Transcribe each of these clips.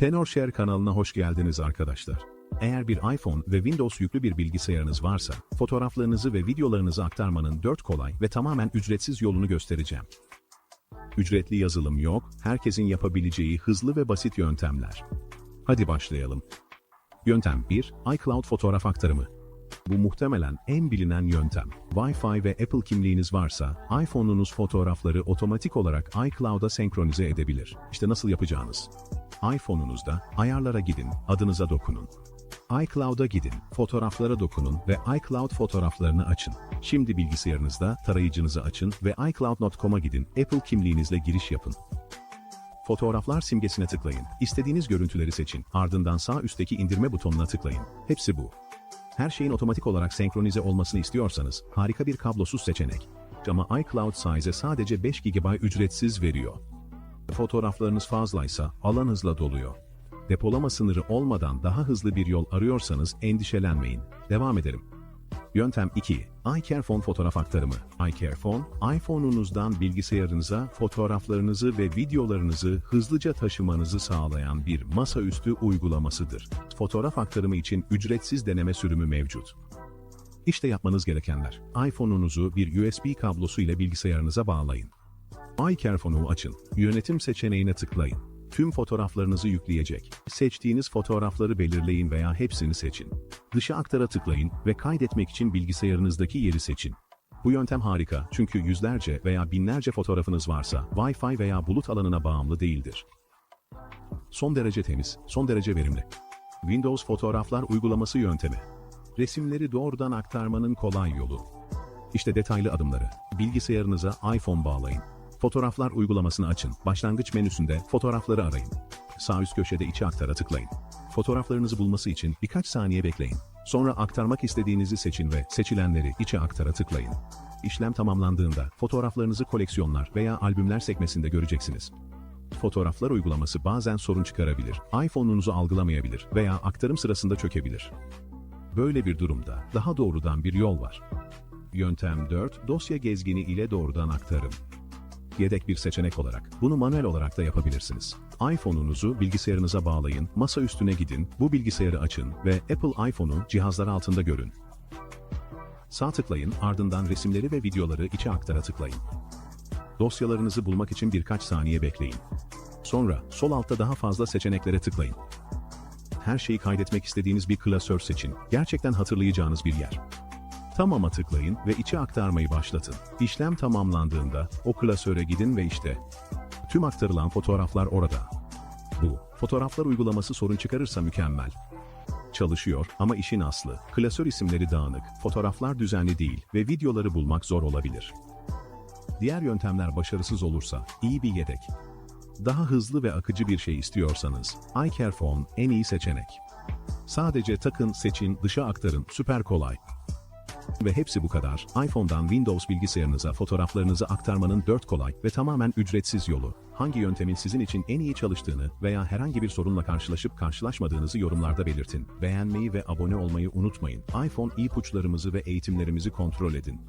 TenorShare kanalına hoş geldiniz arkadaşlar. Eğer bir iPhone ve Windows yüklü bir bilgisayarınız varsa, fotoğraflarınızı ve videolarınızı aktarmanın 4 kolay ve tamamen ücretsiz yolunu göstereceğim. Ücretli yazılım yok, herkesin yapabileceği hızlı ve basit yöntemler. Hadi başlayalım. Yöntem 1. iCloud fotoğraf aktarımı. Bu muhtemelen en bilinen yöntem. Wi-Fi ve Apple kimliğiniz varsa, iPhone'unuz fotoğrafları otomatik olarak iCloud'a senkronize edebilir. İşte nasıl yapacağınız. iPhone'unuzda ayarlara gidin, adınıza dokunun. iCloud'a gidin, fotoğraflara dokunun ve iCloud fotoğraflarını açın. Şimdi bilgisayarınızda tarayıcınızı açın ve iCloud.com'a gidin, Apple kimliğinizle giriş yapın. Fotoğraflar simgesine tıklayın. İstediğiniz görüntüleri seçin. Ardından sağ üstteki indirme butonuna tıklayın. Hepsi bu. Her şeyin otomatik olarak senkronize olmasını istiyorsanız harika bir kablosuz seçenek. Ama iCloud size sadece 5 GB ücretsiz veriyor. Fotoğraflarınız fazlaysa alan hızla doluyor. Depolama sınırı olmadan daha hızlı bir yol arıyorsanız endişelenmeyin. Devam edelim. Yöntem 2. iCareFone fotoğraf aktarımı. iCareFone, iPhone'unuzdan bilgisayarınıza fotoğraflarınızı ve videolarınızı hızlıca taşımanızı sağlayan bir masaüstü uygulamasıdır. Fotoğraf aktarımı için ücretsiz deneme sürümü mevcut. İşte yapmanız gerekenler. iPhone'unuzu bir USB kablosu ile bilgisayarınıza bağlayın. iCareFone'u açın. Yönetim seçeneğine tıklayın. Tüm fotoğraflarınızı yükleyecek. Seçtiğiniz fotoğrafları belirleyin veya hepsini seçin. Dışa aktara tıklayın ve kaydetmek için bilgisayarınızdaki yeri seçin. Bu yöntem harika çünkü yüzlerce veya binlerce fotoğrafınız varsa Wi-Fi veya bulut alanına bağımlı değildir. Son derece temiz, son derece verimli. Windows Fotoğraflar Uygulaması Yöntemi Resimleri doğrudan aktarmanın kolay yolu. İşte detaylı adımları. Bilgisayarınıza iPhone bağlayın. Fotoğraflar uygulamasını açın. Başlangıç menüsünde fotoğrafları arayın. Sağ üst köşede içe aktara tıklayın. Fotoğraflarınızı bulması için birkaç saniye bekleyin. Sonra aktarmak istediğinizi seçin ve seçilenleri içe aktara tıklayın. İşlem tamamlandığında fotoğraflarınızı koleksiyonlar veya albümler sekmesinde göreceksiniz. Fotoğraflar uygulaması bazen sorun çıkarabilir, iPhone'unuzu algılamayabilir veya aktarım sırasında çökebilir. Böyle bir durumda daha doğrudan bir yol var. Yöntem 4, dosya gezgini ile doğrudan aktarım. Yedek bir seçenek olarak bunu manuel olarak da yapabilirsiniz. iPhone'unuzu bilgisayarınıza bağlayın, masa üstüne gidin, bu bilgisayarı açın ve Apple iPhone'u cihazlar altında görün. Sağ tıklayın, ardından resimleri ve videoları içe aktara tıklayın. Dosyalarınızı bulmak için birkaç saniye bekleyin. Sonra sol altta daha fazla seçeneklere tıklayın. Her şeyi kaydetmek istediğiniz bir klasör seçin. Gerçekten hatırlayacağınız bir yer. Tamam'a tıklayın ve içe aktarmayı başlatın. İşlem tamamlandığında o klasöre gidin ve işte tüm aktarılan fotoğraflar orada. Bu, fotoğraflar uygulaması sorun çıkarırsa mükemmel. Çalışıyor ama işin aslı, klasör isimleri dağınık, fotoğraflar düzenli değil ve videoları bulmak zor olabilir. Diğer yöntemler başarısız olursa iyi bir yedek. Daha hızlı ve akıcı bir şey istiyorsanız, iCareFone en iyi seçenek. Sadece takın, seçin, dışa aktarın, süper kolay. Ve hepsi bu kadar. iPhone'dan Windows bilgisayarınıza fotoğraflarınızı aktarmanın dört kolay ve tamamen ücretsiz yolu. Hangi yöntemin sizin için en iyi çalıştığını veya herhangi bir sorunla karşılaşıp karşılaşmadığınızı yorumlarda belirtin. Beğenmeyi ve abone olmayı unutmayın. iPhone ipuçlarımızı ve eğitimlerimizi kontrol edin.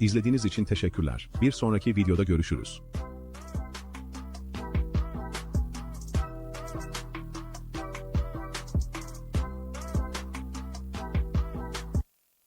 İzlediğiniz için teşekkürler. Bir sonraki videoda görüşürüz.